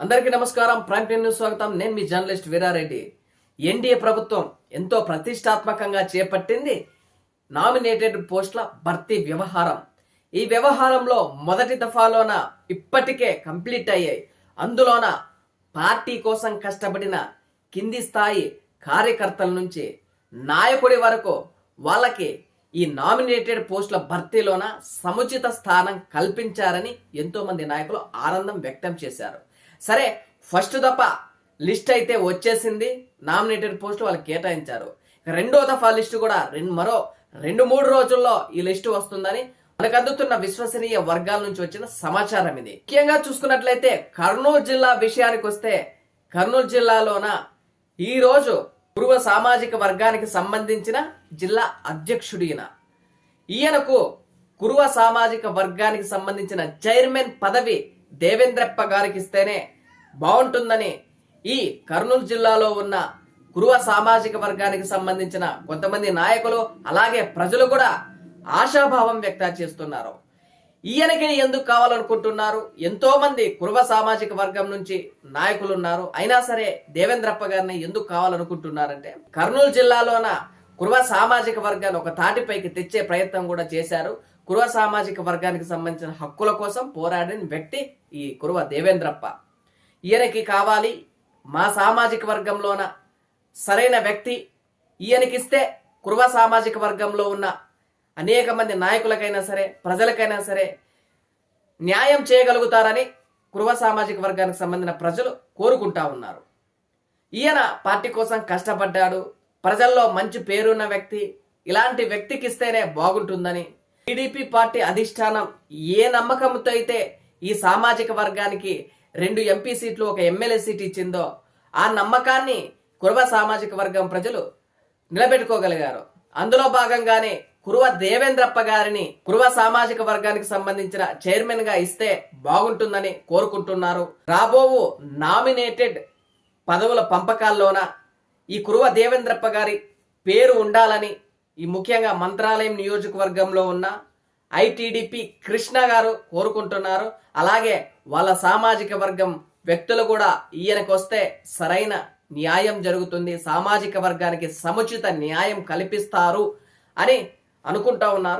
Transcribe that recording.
అందరికీ నమస్కారం. Prime time news స్వాగతం. నేను మీ జర్నలిస్ట్ వీరారెడ్డి. ఎన్డీఏ ప్రభుత్వం ఎంతో ప్రతిష్టాత్మకంగా చేపట్టింది నామినేటెడ్ పోస్టుల భర్తీ వ్యవహారం. ఈ వ్యవహారంలో మొదటి దఫాలోన ఇప్పటికే కంప్లీట్ అయ్యాయి. అందులోన పార్టీ కోసం కష్టపడిన కింది స్థాయి కార్యకర్తల నుంచి నాయకుడి వరకు వాళ్ళకి ఈ నామినేటెడ్ పోస్టుల భర్తీలోన సముచిత స్థానం కల్పించారని ఎంతో మంది నాయకులు ఆనందం వ్యక్తం చేశారు. సరే ఫస్ట్ దఫ లిస్ట్ అయితే వచ్చేసింది. నామినేటెడ్ పోస్ట్ వాళ్ళు కేటాయించారు. రెండో దఫా లిస్టు కూడా రెండు మరో రెండు మూడు రోజుల్లో ఈ లిస్టు వస్తుందని మనకు అందుతున్న విశ్వసనీయ వర్గాల నుంచి వచ్చిన సమాచారం ఇది. ముఖ్యంగా చూసుకున్నట్లయితే కర్నూలు జిల్లా విషయానికి వస్తే కర్నూలు జిల్లాలోన ఈ రోజు పూర్వ సామాజిక వర్గానికి సంబంధించిన జిల్లా అధ్యక్షుడు ఈయన ఈయనకు కురువ సామాజిక వర్గానికి సంబంధించిన చైర్మన్ పదవి దేవేంద్రప్ప గారికి ఇస్తేనే బాగుంటుందని ఈ కర్నూలు జిల్లాలో ఉన్న కురువ సామాజిక వర్గానికి సంబంధించిన కొంతమంది నాయకులు అలాగే ప్రజలు కూడా ఆశాభావం వ్యక్తం చేస్తున్నారు. ఈయనకి ఎందుకు కావాలనుకుంటున్నారు? ఎంతో మంది కురువ సామాజిక వర్గం నుంచి నాయకులు ఉన్నారు అయినా సరే దేవేంద్రప్ప గారిని ఎందుకు కావాలనుకుంటున్నారంటే కర్నూలు జిల్లాలోన కురువ సామాజిక వర్గాన్ని ఒక తాటిపైకి తెచ్చే ప్రయత్నం కూడా చేశారు. కురువ సామాజిక వర్గానికి సంబంధించిన హక్కుల కోసం పోరాడిన వ్యక్తి ఈ కురువ దేవేంద్రప్ప. ఈయనకి కావాలి మా సామాజిక వర్గంలోన సరైన వ్యక్తి. ఈయనకిస్తే కురువ సామాజిక వర్గంలో ఉన్న అనేక మంది నాయకులకైనా సరే ప్రజలకైనా సరే న్యాయం చేయగలుగుతారని కురువ సామాజిక వర్గానికి సంబంధించిన ప్రజలు కోరుకుంటా ఉన్నారు. ఈయన పార్టీ కోసం కష్టపడ్డాడు. ప్రజల్లో మంచి పేరున్న వ్యక్తి. ఇలాంటి వ్యక్తికి ఇస్తేనే బాగుంటుందని టీడీపీ పార్టీ అధిష్టానం ఏ నమ్మకంతో అయితే ఈ సామాజిక వర్గానికి రెండు ఎంపీ సీట్లు ఒక ఎమ్మెల్యే సీట్ ఇచ్చిందో ఆ నమ్మకాన్ని కురువ సామాజిక వర్గం ప్రజలు నిలబెట్టుకోగలిగారు. అందులో భాగంగానే కురువ దేవేంద్రప్ప గారిని కురువ సామాజిక వర్గానికి సంబంధించిన చైర్మన్గా ఇస్తే బాగుంటుందని కోరుకుంటున్నారు. రాబోవు నామినేటెడ్ పదవుల పంపకాల్లోన ఈ కురువ దేవేంద్రప్ప గారి పేరు ఉండాలని ఈ ముఖ్యంగా మంత్రాలయం నియోజకవర్గంలో ఉన్న ఐటీడీపీ కృష్ణ గారు కోరుకుంటున్నారు. అలాగే వాళ్ళ సామాజిక వర్గం వ్యక్తులు కూడా ఈయనకు వస్తే సరైన న్యాయం జరుగుతుంది సామాజిక వర్గానికి సముచిత న్యాయం కల్పిస్తారు అని అనుకుంటా ఉన్నారు.